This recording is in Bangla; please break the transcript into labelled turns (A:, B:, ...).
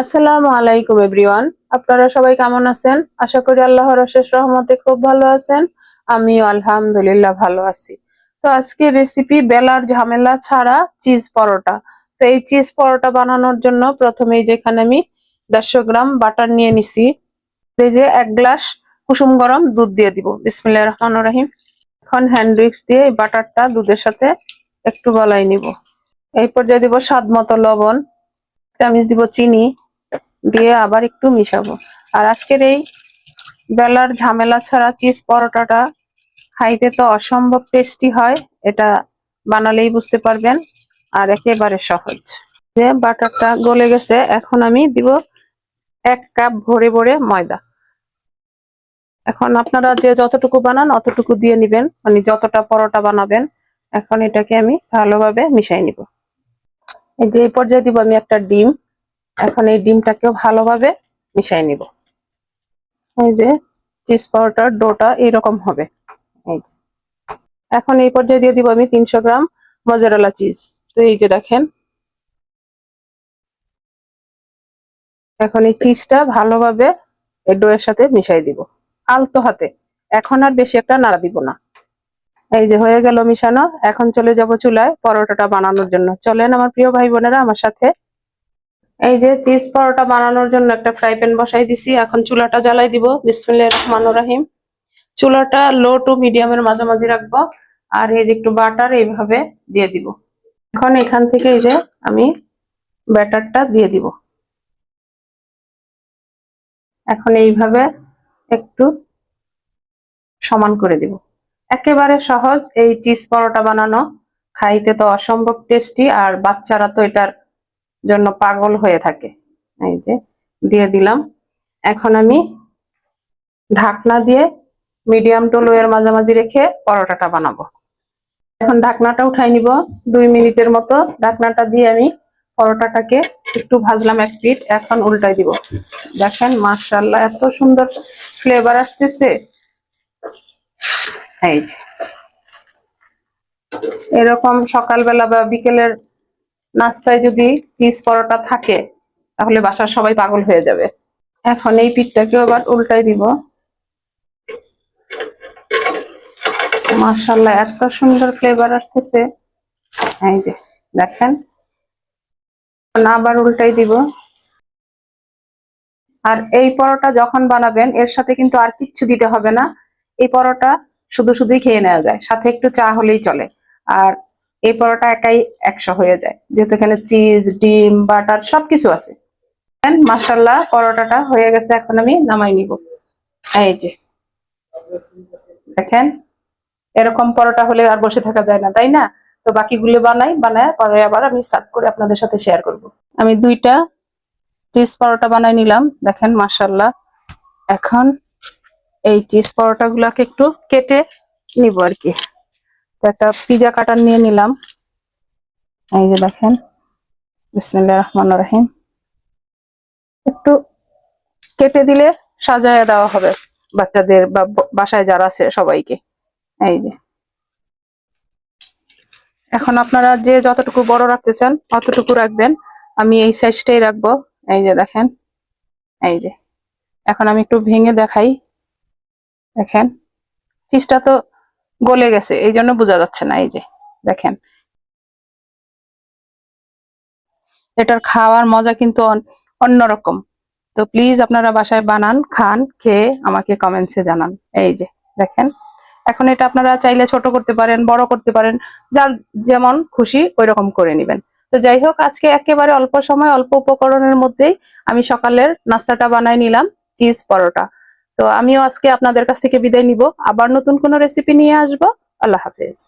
A: আসসালামু আলাইকুম, এভরিওয়ান। আপনারা সবাই কেমন আছেন? আশা করি আল্লাহর অশেষ রহমতে খুব ভালো আছেন। আমিও আলহামদুলিল্লাহ ভালো আছি। তো আজকে রেসিপি বেলার ঝামেলা ছাড়া চিজ পরোটা। তো এই চিজ পরোটা বানানোর জন্য প্রথমেই যেখানে আমি দেড়শো গ্রাম বাটার নিয়ে নিছি, এই যে এক গ্লাস কুসুম গরম দুধ দিয়ে দিব। বিসমিল্লাহির রহমানির রহিম। এখন হ্যান্ড উইক্স দিয়ে এই বাটারটা দুধের সাথে একটু গলাই নিব। এই পর্যায়ে দিব স্বাদ মতো লবণ। চামচ দিব চিনি। দিয়ে আবার একটু মিশাবো। আর আজকের এই বেলার ঝামেলা ছাড়া চিজ পরোটাটা খাইতে তো অসম্ভব টেস্টি হয়, এটা বানালেই বুঝতে পারবেন, আর একেবারে সহজ। যে বাটারটা গলে গেছে, এখন আমি দিব এক কাপ ভরে ভরে ময়দা। এখন আপনারা যে যতটুকু বানান, অতটুকু দিয়ে নিবেন মানে যতটা পরোটা বানাবেন, এখন এটাকে আমি ভালোভাবে মিশাই নিব। এই যে এই পর্যায়ে দিব আমি একটা ডিম। এখন এই ডিমটাকেও ভালোভাবে মিশাই নিব। এই যে চিজ পাউডার, ডোটা এরকম হবে। এই যে। এখন এই পর্যায়ে দিয়ে দিব আমি তিনশো গ্রাম মজারেলা চিজ। তো এই যে দেখেন। এখন এই চিজটা ভালোভাবে এই ডোয়ের সাথে মিশাই দিব। আলতো হাতে। এখন আর বেশি একটা নাড়া দিব না। এই যে হয়ে গেল মিশানো। এখন চলে যাব চুলায় পরোটাটা বানানোর জন্য। চলেন আমার প্রিয় ভাই বোনেরা, আমার সাথে এই যে চিজ পরোটা বানানোর জন্য একটা ফ্রাই প্যান বসাই দিছি। এখন চুলাটা জ্বালাই দিব। বিসমিল্লাহির রহমানির রহিম। চুলাটা লো টু মিডিয়ামের মাঝামাঝি রাখব। আর এই যে একটু বাটার এইভাবে দিয়ে দিব। এখন এখান থেকে এই যে আমি ব্যাটারটা দিয়ে দিব। এখন এইভাবে একটু সমান করে দিব। একেবারে সহজ এই চিজ পরোটা বানানো। খাইতে তো অসম্ভব টেস্টি আর বাচ্চারা তো এটার জন্য পাগল হয়ে থাকে। এই যে, দিয়ে দিলাম। এখন আমি ঢাকনা দিয়ে মিডিয়াম টু লো এর মাঝামাঝি রেখে পরোটাটা বানাবো। এখন ঢাকনাটা উঠাই নিব। দুই মিনিটের মতো ঢাকনাটা দিয়ে আমি পরোটাটাকে একটু ভাজলাম এক পিঠ। এখন উল্টাই দিব। দেখেন মাশাল্লাহ এত সুন্দর ফ্লেভার আসতেছে। এই যে। এরকম সকালবেলা বা বিকেলের নাস্তায় যদি চিজ পরোটা থাকে, তাহলে বাসার সবাই পাগল হয়ে যাবে। এখন এই পিঠটাকে আবার উল্টাই দিব। মার্শাল্লাহ এত সুন্দর ফ্লেভার আসতেছে। এই যে, দেখেন। আবার উল্টাই দিব। আর এই পরোটা যখন বানাবেন, এর সাথে কিন্তু আর কিচ্ছু দিতে হবে না। এই পরোটা শুধু শুধুই খেয়ে নেওয়া যায়। সাথে একটু চা হলেই চলে। আর এই পরোটা একাই একশো হয়ে যায়। যেহেতু এখানে চিজ ডিম বাটার সবকিছু আছে। মাসাল্লাহ পরোটাটা হয়ে গেছে, এখন আমি নামাই নিব। এই যে। দেখেন, এরকম পরোটা হলে আর বসে থাকা যায় না, তাই না? তো বাকিগুলো বানাই, বানায়, পরে আবার আমি সার্ভ করে আপনাদের সাথে শেয়ার করব। আমি দুইটা চিজ পরোটা বানাই নিলাম। দেখেন মাসাল্লাহ এখন এই চিজ পরোটা গুলাকে একটু কেটে নিব আর কি। একটা পিজা কাটার নিয়ে নিলাম। এই যে দেখেন বিসমিল্লাহ রহমান রহিম। একটু কেটে দিলে সাজায় দেওয়া হবে বাচ্চাদের বা বাসায় যারা আছে সবাইকে। এই যে। এখন আপনারা যে যতটুকু বড় রাখতে চান অতটুকু রাখবেন। আমি এই সাইজটাই রাখব। এই যে দেখেন, এই যে। এখন আমি একটু ভেঙে দেখাই। দেখেন চিজটা তো গলে গেছে, এই জন্য বোঝা যাচ্ছে না, এই যে, দেখেন। এটার খাওয়ার মজা কিন্তু অন্যরকম। তো প্লিজ আপনারা বাসায় বানান, খান, খেয়ে আমাকে কমেন্টসে জানান। এই যে, দেখেন। এখন এটা আপনারা চাইলে ছোট করতে পারেন, বড় করতে পারেন, যার যেমন খুশি ওই রকম করে নেবেন। তো যাই হোক, আজকে একেবারে অল্প সময়, অল্প উপকরণের মধ্যেই আমি সকালের নাস্তাটা বানাই নিলাম, চিজ পরোটা। তো আমিও আজকে আপনাদের কাছ থেকে বিদায় নিব। আবার নতুন কোনো রেসিপি নিয়ে আসব। আল্লাহ হাফেজ।